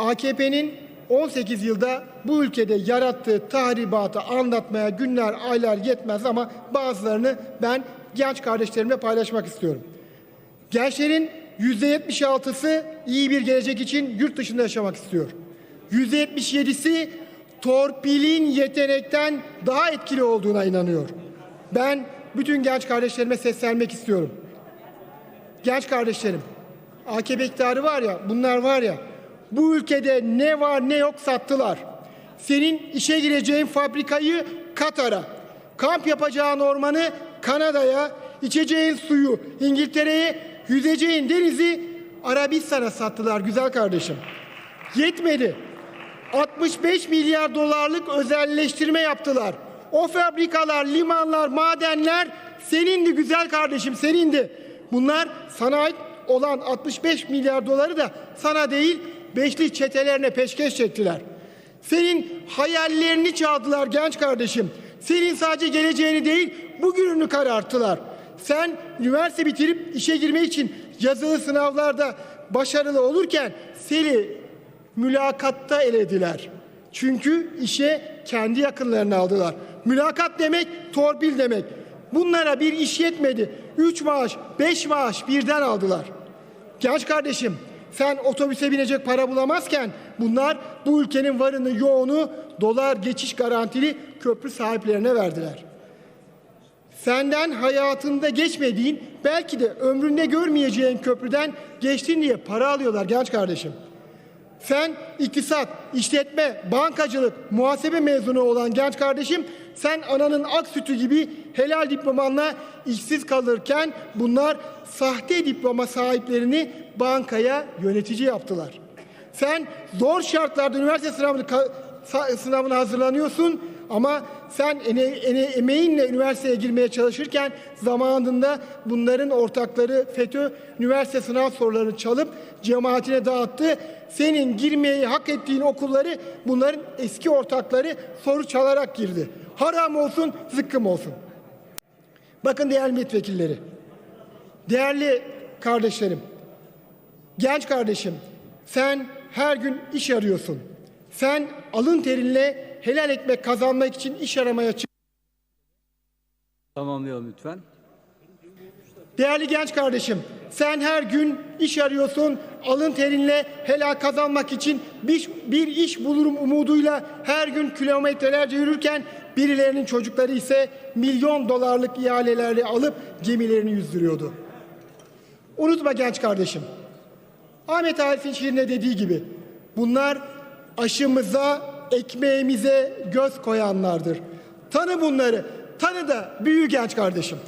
AKP'nin 18 yılda bu ülkede yarattığı tahribatı anlatmaya günler, aylar yetmez ama bazılarını ben genç kardeşlerimle paylaşmak istiyorum. Gençlerin %76'sı iyi bir gelecek için yurt dışında yaşamak istiyor. %77'si torpilin yetenekten daha etkili olduğuna inanıyor. Ben bütün genç kardeşlerime seslenmek istiyorum. Genç kardeşlerim, AKP iktidarı var ya, bunlar var ya, bu ülkede ne var ne yok sattılar. Senin işe gireceğin fabrikayı Katar'a, kamp yapacağın ormanı Kanada'ya, içeceğin suyu İngiltere'ye, yüzeceğin denizi Arabistan'a sattılar güzel kardeşim. Yetmedi. 65 milyar dolarlık özelleştirme yaptılar. O fabrikalar, limanlar, madenler senindi güzel kardeşim, senindi. Bunlar sana ait olan 65 milyar doları da sana değil beşli çetelerine peşkeş çektiler. Senin hayallerini çaldılar genç kardeşim. Senin sadece geleceğini değil bugününü kararttılar. Sen üniversite bitirip işe girme için yazılı sınavlarda başarılı olurken seni mülakatta elediler. Çünkü işe kendi yakınlarını aldılar. Mülakat demek torpil demek. Bunlara bir iş yetmedi. Üç maaş, beş maaş birden aldılar. Genç kardeşim sen otobüse binecek para bulamazken bunlar bu ülkenin varını yoğunu dolar geçiş garantili köprü sahiplerine verdiler. Senden hayatında geçmediğin belki de ömründe görmeyeceğin köprüden geçtin diye para alıyorlar genç kardeşim. Sen iktisat, işletme, bankacılık, muhasebe mezunu olan genç kardeşim sen ananın ak sütü gibi helal diplomanla işsiz kalırken bunlar sahte diploma sahiplerini bankaya yönetici yaptılar. Sen zor şartlarda üniversite sınavını sınavına hazırlanıyorsun ama sen ene, ene, emeğinle üniversiteye girmeye çalışırken zamanında bunların ortakları FETÖ üniversite sınav sorularını çalıp cemaatine dağıttı. Senin girmeyi hak ettiğin okulları bunların eski ortakları soru çalarak girdi. Haram olsun, zıkkım olsun. Bakın değerli milletvekilleri, değerli kardeşlerim, genç kardeşim, sen her gün iş arıyorsun. Sen alın terinle helal ekmek kazanmak için iş aramaya çık. Tamamlayalım lütfen. Değerli genç kardeşim, sen her gün iş arıyorsun, alın terinle helal kazanmak için bir, bir iş bulurum umuduyla her gün kilometrelerce yürürken birilerinin çocukları ise milyon dolarlık ihaleleri alıp gemilerini yüzdürüyordu. Unutma genç kardeşim, Ahmet Arif'in şiirinde dediği gibi bunlar aşımıza, ekmeğimize göz koyanlardır. Tanı bunları, tanı da büyü genç kardeşim.